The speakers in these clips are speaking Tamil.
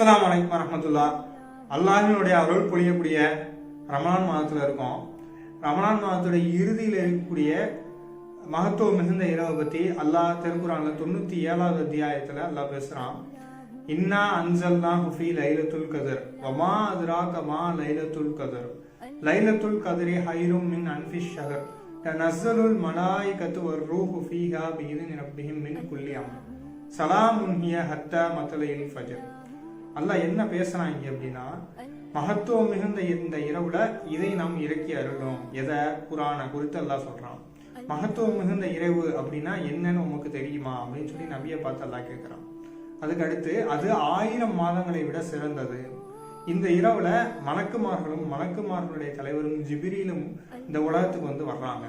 அஸ்லாம் வலைக்கம் வரமத்துல்லா அல்லாஹினுடைய அருள் பொழியக்கூடிய ரமணான் மாதத்தில் இருக்கோம். ரமணான் மாதத்துடைய இறுதியில் இருக்கக்கூடிய மகத்துவம் மிகுந்த இரவை பற்றி அல்லாஹ் திருக்குறான்ல தொண்ணூற்றி ஏழாவது அத்தியாயத்தில் அல்லாஹ் பேசுகிறான் இன்னா அன்சல்னா ஹுஃபி லைலத்துல் கதர் வமா அதுரா கமா லைலத்துல் கதர். லைலத்துல் கதரி ஹைரும் மின் அன்ஃபிஷ் ஷஹர் தனஸ்ஸலுல் மலாயிகத்து வர்ரூஹு ஃபீஹா பிஇذن ரப்பிஹிம் மின் குல்லியம் சலாம் உன்ஹிய ஹத்தா மத்தலையில் ஃபஜர். அல்ல என்ன பேசுறான் இங்க அப்படின்னா மகத்துவம் மிகுந்த இந்த இரவுல இதை நாம் இறக்கி அருளும். எதை? புராண குறித்து அல்லாஹ் சொல்றான். மகத்துவம் மிகுந்த இரவு அப்படின்னா என்னன்னு உமக்கு தெரியுமா? அப்படின்னு சொல்லி நபியை பார்த்து எல்லாம் கேட்கிறான் அதுக்கு அடுத்து அது ஆயிரம் மாதங்களை விட சிறந்தது. இந்த இரவுல மணக்குமார்களும் மணக்குமார்களுடைய தலைவரும் ஜிபிரியிலும் இந்த உலகத்துக்கு வந்து வர்றாங்க.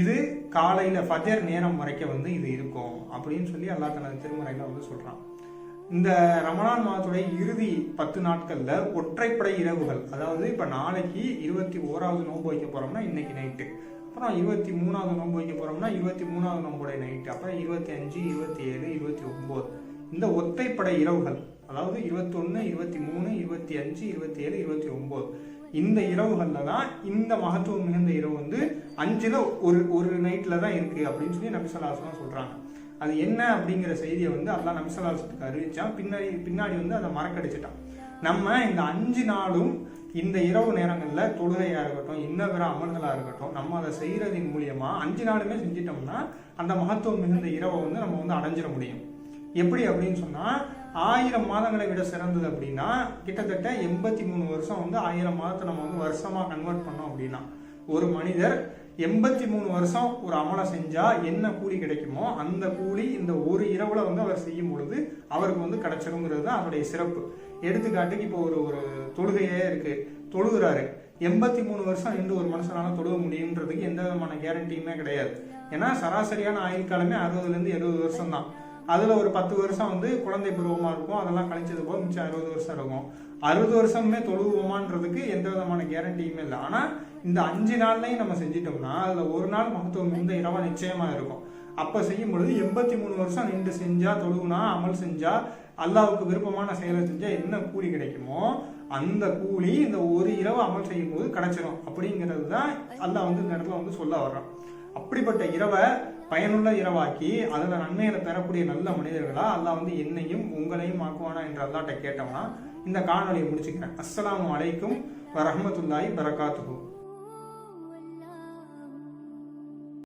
இது காலையில ஃபஜர் நேரம் வரைக்கும் வந்து இது இருக்கும் அப்படின்னு சொல்லி அல்லா தனது திருமுறையில வந்து சொல்றான். இந்த ரமணான் மாதத்துடைய இறுதி பத்து நாட்கள்ல ஒற்றைப்படை இரவுகள். அதாவது இப்ப நாளைக்கு இருபத்தி ஓராவது நோன்பு வைக்க போறோம்னா இன்னைக்கு நைட்டு அப்புறம் இருபத்தி மூணாவது நோன்பு வைக்க போகிறோம்னா இருபத்தி மூணாவது நோம்போடைய நைட்டு அப்புறம் இருபத்தி அஞ்சு இருபத்தி ஏழு இருபத்தி ஒம்பது இந்த ஒத்தைப்படை இரவுகள் அதாவது இருபத்தொன்னு இருபத்தி மூணு இருபத்தி அஞ்சு இருபத்தி ஏழு இருபத்தி ஒம்பது இந்த இரவுகளில் தான் இந்த மகத்துவம் மிகுந்த இரவு வந்து அஞ்சில் ஒரு ஒரு நைட்டில் தான் இருக்குது அப்படின்னு சொல்லி நபிசல்லாசனம் சொல்கிறாங்க அது என்ன அப்படிங்கிற செய்தியை வந்து அல்லா நம்சலாசத்துக்கு அறிவிச்சான். பின்னாடி பின்னாடி வந்து அதை மறக்கடிச்சிட்டான். நம்ம இந்த அஞ்சு நாளும் இந்த இரவு நேரங்களில் தொழுகையாக இருக்கட்டும் இன்ன பிற அமல்களாக இருக்கட்டும் நம்ம அதை செய்கிறதின் மூலியமாக அஞ்சு நாளுமே செஞ்சிட்டோம்னா அந்த மகத்துவம் மிகுந்த இரவை வந்து நம்ம வந்து அடைஞ்சிட முடியும். எப்படி அப்படின்னு சொன்னால் ஆயிரம் மாதங்களை விட சிறந்தது அப்படின்னா கிட்டத்தட்ட எண்பத்தி மூணு வருஷம் வந்து ஆயிரம் மாதத்தை நம்ம வந்து வருஷமாக கன்வெர்ட் பண்ணோம் அப்படின்னா. ஒரு மனிதர் எண்பத்தி மூணு வருஷம் ஒரு அமலை செஞ்சா என்ன கூலி கிடைக்குமோ அந்த கூலி இந்த ஒரு இரவுல வந்து அவர் செய்யும் பொழுது அவருக்கு வந்து கிடைச்சிருங்கிறது தான் அவருடைய சிறப்பு. எடுத்துக்காட்டுக்கு இப்போ ஒரு ஒரு தொழுகையே இருக்கு. தொழுகிறாரு. எண்பத்தி மூணு வருஷம் நின்று ஒரு மனுஷனால தொழுக முடியுன்றதுக்கு எந்த விதமான கேரண்டியுமே கிடையாது. ஏன்னா சராசரியான ஆயுள் காலமே அறுபதுல இருந்து எழுபது வருஷம் தான் அதுல ஒரு பத்து வருஷம் வந்து குழந்தை பருவமா இருக்கும். அதெல்லாம் கழிச்சது போக மிச்சம் அறுபது வருஷம் இருக்கும். அறுபது வருஷமே தொழுவோமான்றதுக்கு எந்த விதமான கேரண்டியுமே இல்லை. ஆனா இந்த அஞ்சு நாள்லையும் நம்ம செஞ்சிட்டோம்னா அதுல ஒரு நாள் மகத்துவம் இந்த இரவா நிச்சயமா இருக்கும். அப்ப செய்யும் பொழுது எண்பத்தி மூணு வருஷம் நின்று செஞ்சா தொழுவுனா அமல் செஞ்சா அல்லாவுக்கு விருப்பமான செயலை செஞ்சா என்ன கூலி கிடைக்குமோ அந்த கூலி இந்த ஒரு இரவு அமல் செய்யும் போது கிடைச்சிடும் அப்படிங்கிறது தான் அல்லாஹ் வந்து இந்த இடத்துல வந்து சொல்ல வர்றான். அப்படிப்பட்ட இரவை பயனுள்ள இரவாக்கி அதுல நன்மைகளை பெறக்கூடிய நல்ல மனிதர்களா அல்லாஹ் வந்து என்னையும் உங்களையும் ஆக்குவானா என்று அல்லாட்ட கேட்டோம்னா இந்த காணொலியை முடிச்சுக்கிறேன். அஸ்ஸலாமு அலைக்கும் வரமத்துல்லாய் பரகாத்துஹு